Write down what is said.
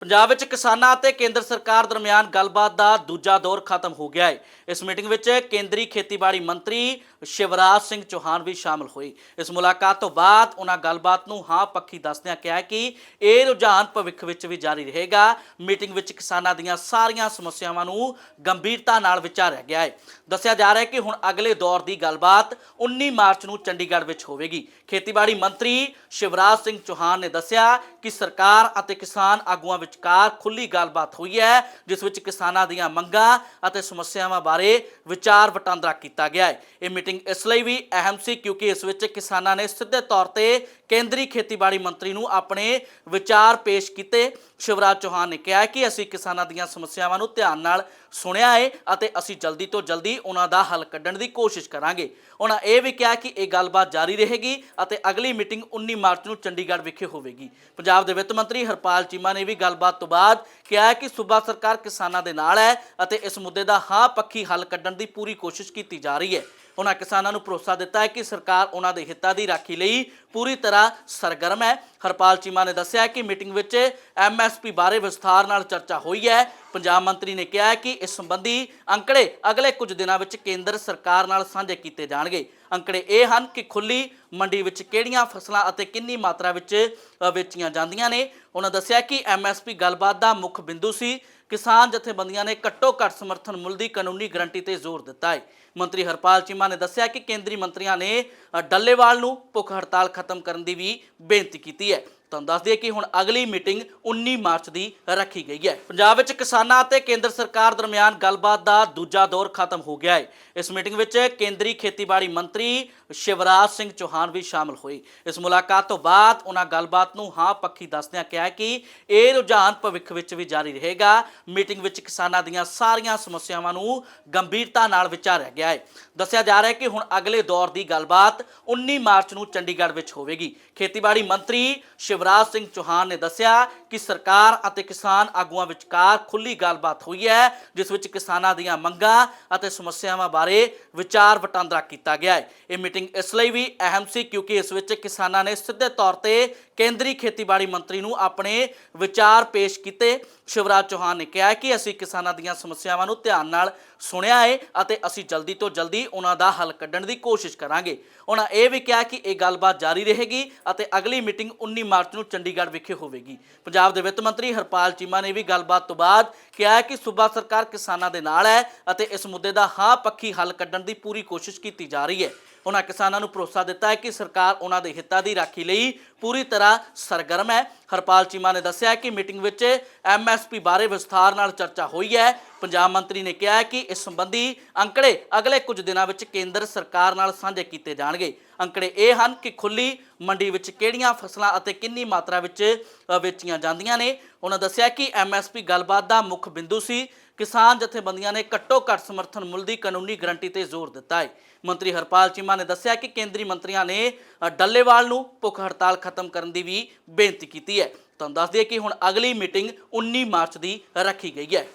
ਪੰਜਾਬ ਵਿੱਚ ਕਿਸਾਨਾਂ ਅਤੇ ਕੇਂਦਰ ਸਰਕਾਰ ਦਰਮਿਆਨ ਗੱਲਬਾਤ ਦਾ ਦੂਜਾ ਦੌਰ ਖਤਮ ਹੋ ਗਿਆ ਹੈ। ਇਸ ਮੀਟਿੰਗ ਵਿੱਚ ਕੇਂਦਰੀ ਖੇਤੀਬਾੜੀ ਮੰਤਰੀ ਸ਼ਿਵਰਾਜ ਸਿੰਘ ਚੌਹਾਨ ਵੀ ਸ਼ਾਮਲ ਹੋਏ। ਇਸ ਮੁਲਾਕਾਤ ਤੋਂ ਬਾਅਦ ਉਹਨਾਂ ਗੱਲਬਾਤ ਨੂੰ ਹਾਂ ਪੱਖੀ ਦੱਸਦਿਆਂ ਕਿਹਾ ਕਿ ਇਹ ਰੁਝਾਨ ਭਵਿੱਖ ਵਿੱਚ ਵੀ ਜਾਰੀ ਰਹੇਗਾ। ਮੀਟਿੰਗ ਵਿੱਚ ਕਿਸਾਨਾਂ ਦੀਆਂ ਸਾਰੀਆਂ ਸਮੱਸਿਆਵਾਂ ਨੂੰ ਗੰਭੀਰਤਾ ਨਾਲ ਵਿਚਾਰਿਆ ਗਿਆ ਹੈ। ਦੱਸਿਆ ਜਾ ਰਿਹਾ ਹੈ ਕਿ ਹੁਣ ਅਗਲੇ ਦੌਰ ਦੀ ਗੱਲਬਾਤ 19 ਮਾਰਚ ਨੂੰ ਚੰਡੀਗੜ੍ਹ ਵਿੱਚ ਹੋਵੇਗੀ। ਖੇਤੀਬਾੜੀ ਮੰਤਰੀ ਸ਼ਿਵਰਾਜ ਸਿੰਘ ਚੌਹਾਨ ਨੇ ਦੱਸਿਆ ਕਿ ਸਰਕਾਰ ਅਤੇ ਕਿਸਾਨ ਆਗੂਆਂ ਵਿਚਕਾਰ ਖੁੱਲੀ ਗੱਲਬਾਤ ਹੋਈ ਹੈ, ਜਿਸ ਵਿੱਚ ਕਿਸਾਨਾਂ ਦੀਆਂ ਮੰਗਾਂ ਅਤੇ ਸਮੱਸਿਆਵਾਂ ਬਾਰੇ ਵਿਚਾਰ ਵਟਾਂਦਰਾ ਕੀਤਾ ਗਿਆ ਹੈ। ਇਹ ਮੀਟਿੰਗ ਇਸ ਲਈ ਵੀ ਅਹਿਮ ਸੀ ਕਿਉਂਕਿ ਇਸ ਵਿੱਚ ਕਿਸਾਨਾਂ ਨੇ ਸਿੱਧੇ ਤੌਰ ਤੇ ਕੇਂਦਰੀ ਖੇਤੀਬਾੜੀ ਮੰਤਰੀ ਨੂੰ ਆਪਣੇ ਵਿਚਾਰ ਪੇਸ਼ ਕੀਤੇ। ਸ਼ਿਵਰਾਜ ਚੌਹਾਨ ਨੇ ਕਿਹਾ ਕਿ ਅਸੀਂ ਕਿਸਾਨਾਂ ਦੀਆਂ ਸਮੱਸਿਆਵਾਂ ਨੂੰ ਧਿਆਨ ਨਾਲ ਸੁਣਿਆ ਹੈ ਅਤੇ ਅਸੀਂ ਜਲਦੀ ਤੋਂ ਜਲਦੀ ਉਹਨਾਂ ਦਾ ਹੱਲ ਕੱਢਣ ਦੀ ਕੋਸ਼ਿਸ਼ ਕਰਾਂਗੇ। ਉਹਨਾਂ ਇਹ ਵੀ ਕਿਹਾ ਕਿ ਇਹ ਗੱਲਬਾਤ ਜਾਰੀ ਰਹੇਗੀ ਅਤੇ ਅਗਲੀ ਮੀਟਿੰਗ 19 ਮਾਰਚ ਨੂੰ ਚੰਡੀਗੜ੍ਹ ਵਿਖੇ ਹੋਵੇਗੀ। ਪੰਜਾਬ ਦੇ ਵਿੱਤ ਮੰਤਰੀ ਹਰਪਾਲ ਚੀਮਾ ਨੇ ਵੀ ਗੱਲ ਗੱਲਬਾਤ ਤੋਂ ਬਾਅਦ ਕਿਹਾ ਹੈ ਕਿ ਸੂਬਾ ਸਰਕਾਰ ਕਿਸਾਨਾਂ ਦੇ ਨਾਲ ਹੈ ਅਤੇ ਇਸ ਮੁੱਦੇ ਦਾ ਹਾਂ ਪੱਖੀ ਹੱਲ ਕੱਢਣ ਦੀ ਪੂਰੀ ਕੋਸ਼ਿਸ਼ ਕੀਤੀ ਜਾ ਰਹੀ ਹੈ। ਉਹਨਾਂ ਕਿਸਾਨਾਂ ਨੂੰ ਭਰੋਸਾ ਦਿੱਤਾ ਹੈ ਕਿ ਸਰਕਾਰ ਉਹਨਾਂ ਦੇ ਹਿੱਤਾਂ ਦੀ ਰਾਖੀ ਲਈ ਪੂਰੀ ਤਰ੍ਹਾਂ ਸਰਗਰਮ ਹੈ। ਹਰਪਾਲ ਚੀਮਾ ਨੇ ਦੱਸਿਆ ਕਿ ਮੀਟਿੰਗ ਵਿੱਚ ਐਮਐਸਪੀ ਬਾਰੇ ਵਿਸਥਾਰ ਨਾਲ ਚਰਚਾ ਹੋਈ ਹੈ। ਪੰਜਾਬ ਮੰਤਰੀ ਨੇ ਕਿਹਾ ਹੈ ਕਿ ਇਸ ਸੰਬੰਧੀ ਅੰਕੜੇ ਅਗਲੇ ਕੁਝ ਦਿਨਾਂ ਵਿੱਚ ਕੇਂਦਰ ਸਰਕਾਰ ਨਾਲ ਸਾਂਝੇ ਕੀਤੇ ਜਾਣਗੇ। ਅੰਕੜੇ ਇਹ ਹਨ ਕਿ ਖੁੱਲੀ ਮੰਡੀ ਵਿੱਚ ਕਿਹੜੀਆਂ ਫਸਲਾਂ ਅਤੇ ਕਿੰਨੀ ਮਾਤਰਾ ਵਿੱਚ ਵੇਚੀਆਂ ਜਾਂਦੀਆਂ ਨੇ। ਉਹਨਾਂ ਦੱਸਿਆ ਕਿ ਐਮਐਸਪੀ ਗੱਲਬਾਤ ਦਾ ਮੁੱਖ ਬਿੰਦੂ ਸੀ। ਕਿਸਾਨ ਜਥੇਬੰਦੀਆਂ ਨੇ ਘੱਟੋ ਘੱਟ ਸਮਰਥਨ ਮੁੱਲ ਦੀ ਕਾਨੂੰਨੀ ਗਰੰਟੀ ਤੇ ਜ਼ੋਰ ਦਿੱਤਾ ਹੈ। ਮੰਤਰੀ ਹਰਪਾਲ ਚੀਮਾ ਨੇ ਦੱਸਿਆ ਕਿ ਕੇਂਦਰੀ ਮੰਤਰੀਆਂ ਨੇ ਡੱਲੇਵਾਲ ਨੂੰ ਭੁੱਖ ਹੜਤਾਲ ਖਤਮ ਕਰਨ ਦੀ ਵੀ ਬੇਨਤੀ ਕੀਤੀ ਹੈ। ਤੁਹਾਨੂੰ ਦੱਸ ਦਈਏ ਕਿ ਹੁਣ ਅਗਲੀ ਮੀਟਿੰਗ 19 ਮਾਰਚ ਦੀ ਰੱਖੀ ਗਈ ਹੈ। ਪੰਜਾਬ ਵਿੱਚ ਕਿਸਾਨਾਂ ਅਤੇ ਕੇਂਦਰ ਸਰਕਾਰ ਦਰਮਿਆਨ ਗੱਲਬਾਤ ਦਾ ਦੂਜਾ ਦੌਰ ਖਤਮ ਹੋ ਗਿਆ ਹੈ। ਇਸ ਮੀਟਿੰਗ ਵਿੱਚ ਕੇਂਦਰੀ ਖੇਤੀਬਾੜੀ ਮੰਤਰੀ ਸ਼ਿਵਰਾਜ ਸਿੰਘ ਚੌਹਾਨ ਵੀ ਸ਼ਾਮਲ ਹੋਏ। ਇਸ ਮੁਲਾਕਾਤ ਤੋਂ ਬਾਅਦ ਉਹਨਾਂ ਗੱਲਬਾਤ ਨੂੰ ਹਾਂ ਪੱਖੀ ਦੱਸਦਿਆਂ ਕਿਹਾ ਕਿ ਇਹ ਰੁਝਾਨ ਭਵਿੱਖ ਵਿੱਚ ਵੀ ਜਾਰੀ ਰਹੇਗਾ। ਮੀਟਿੰਗ ਵਿੱਚ ਕਿਸਾਨਾਂ ਦੀਆਂ ਸਾਰੀਆਂ ਸਮੱਸਿਆਵਾਂ ਨੂੰ ਗੰਭੀਰਤਾ ਨਾਲ ਵਿਚਾਰਿਆ ਗਿਆ ਹੈ। ਦੱਸਿਆ ਜਾ ਰਿਹਾ ਹੈ ਕਿ ਹੁਣ ਅਗਲੇ ਦੌਰ ਦੀ ਗੱਲਬਾਤ 19 ਮਾਰਚ ਨੂੰ ਚੰਡੀਗੜ੍ਹ ਵਿੱਚ ਹੋਵੇਗੀ। ਖੇਤੀਬਾੜੀ ਮੰਤਰੀ ਸ਼ਿਵਰਾਜ ਸਿੰਘ ਚੌਹਾਨ ਨੇ ਦੱਸਿਆ ਕਿ ਸਰਕਾਰ ਅਤੇ ਕਿਸਾਨ ਆਗੂਆਂ ਵਿਚਕਾਰ ਖੁੱਲੀ ਗੱਲਬਾਤ ਹੋਈ ਹੈ, ਜਿਸ ਵਿੱਚ ਕਿਸਾਨਾਂ ਦੀਆਂ ਮੰਗਾਂ ਅਤੇ ਸਮੱਸਿਆਵਾਂ ਬਾਰੇ ਵਿਚਾਰ ਵਟਾਂਦਰਾ ਕੀਤਾ ਗਿਆ ਹੈ। ਇਹ ਮੀਟਿੰਗ ਇਸ ਲਈ ਵੀ ਅਹਿਮ ਸੀ ਕਿਉਂਕਿ ਇਸ ਵਿੱਚ ਕਿਸਾਨਾਂ ਨੇ ਸਿੱਧੇ ਤੌਰ ਤੇ ਕੇਂਦਰੀ ਖੇਤੀਬਾੜੀ ਮੰਤਰੀ ਨੂੰ ਆਪਣੇ ਵਿਚਾਰ ਪੇਸ਼ ਕੀਤੇ ਸ਼ਿਵਰਾਜ ਚੌਹਾਨ ਨੇ ਕਿਹਾ ਕਿ ਅਸੀਂ ਕਿਸਾਨਾਂ ਦੀਆਂ ਸਮੱਸਿਆਵਾਂ ਨੂੰ ਧਿਆਨ ਨਾਲ ਸੁਣਿਆ ਹੈ ਅਤੇ ਅਸੀਂ ਜਲਦੀ ਤੋਂ ਜਲਦੀ ਉਹਨਾਂ ਦਾ ਹੱਲ ਕੱਢਣ ਦੀ ਕੋਸ਼ਿਸ਼ ਕਰਾਂਗੇ। ਉਹਨਾਂ ਇਹ ਵੀ ਕਿਹਾ ਕਿ ਇਹ ਗੱਲਬਾਤ ਜਾਰੀ ਰਹੇਗੀ ਅਤੇ ਅਗਲੀ ਮੀਟਿੰਗ 19 ਮਾਰਚ ਨੂੰ ਚੰਡੀਗੜ੍ਹ ਵਿਖੇ ਹੋਵੇਗੀ। ਪੰਜਾਬ ਦੇ ਵਿੱਤ ਮੰਤਰੀ ਹਰਪਾਲ ਚੀਮਾ ਨੇ ਵੀ ਗੱਲਬਾਤ ਤੋਂ ਬਾਅਦ ਕਿਹਾ ਕਿ ਸੂਬਾ ਸਰਕਾਰ ਕਿਸਾਨਾਂ ਦੇ ਨਾਲ ਹੈ ਅਤੇ ਇਸ ਮੁੱਦੇ ਦਾ ਹਾਂ ਪੱਖੀ ਹੱਲ ਕੱਢਣ ਦੀ ਪੂਰੀ ਕੋਸ਼ਿਸ਼ ਕੀਤੀ ਜਾ ਰਹੀ ਹੈ। ਉਹਨਾਂ ਕਿਸਾਨਾਂ ਨੂੰ ਭਰੋਸਾ ਦਿੱਤਾ ਹੈ ਕਿ ਸਰਕਾਰ ਉਹਨਾਂ ਦੇ ਹਿੱਤਾਂ ਦੀ ਰਾਖੀ ਲਈ ਪੂਰੀ ਤਰ੍ਹਾਂ ਸਰਗਰਮ ਹੈ। ਹਰਪਾਲ ਚੀਮਾ ਨੇ ਦੱਸਿਆ ਕਿ ਮੀਟਿੰਗ ਵਿੱਚ ਐਮਐਸਪੀ ਬਾਰੇ ਵਿਸਥਾਰ ਨਾਲ ਚਰਚਾ ਹੋਈ ਹੈ। ਪੰਜਾਬ ਮੰਤਰੀ ਨੇ ਕਿਹਾ ਹੈ ਕਿ ਇਸ ਸੰਬੰਧੀ ਅੰਕੜੇ ਅਗਲੇ ਕੁਝ ਦਿਨਾਂ ਵਿੱਚ ਕੇਂਦਰ ਸਰਕਾਰ ਨਾਲ ਸਾਂਝੇ ਕੀਤੇ ਜਾਣਗੇ। ਅੰਕੜੇ ਇਹ ਹਨ ਕਿ ਖੁੱਲੀ ਮੰਡੀ ਵਿੱਚ ਕਿਹੜੀਆਂ ਫਸਲਾਂ ਅਤੇ ਕਿੰਨੀ ਮਾਤਰਾ ਵਿੱਚ ਵੇਚੀਆਂ ਜਾਂਦੀਆਂ ਨੇ। ਉਹਨਾਂ ਦੱਸਿਆ ਕਿ ਐਮਐਸਪੀ ਗੱਲਬਾਤ ਦਾ ਮੁੱਖ ਬਿੰਦੂ ਸੀ। ਕਿਸਾਨ ਜਥੇਬੰਦੀਆਂ ਨੇ ਘੱਟੋ ਘੱਟ ਸਮਰਥਨ ਮੁੱਲ ਦੀ ਕਾਨੂੰਨੀ ਗਰੰਟੀ ਤੇ ਜ਼ੋਰ ਦਿੱਤਾ ਹੈ। ਮੰਤਰੀ ਹਰਪਾਲ ਚੀਮਾ ਨੇ ਦੱਸਿਆ ਕਿ ਕੇਂਦਰੀ ਮੰਤਰੀਆਂ ਨੇ ਡੱਲੇਵਾਲ ਨੂੰ ਭੁੱਖ ਹੜਤਾਲ ਖਤਮ ਕਰਨ ਦੀ ਵੀ ਬੇਨਤੀ ਕੀਤੀ ਹੈ। ਤੁਹਾਨੂੰ ਦੱਸ ਦਈਏ ਕਿ ਹੁਣ ਅਗਲੀ ਮੀਟਿੰਗ 19 ਮਾਰਚ ਦੀ ਰੱਖੀ ਗਈ ਹੈ।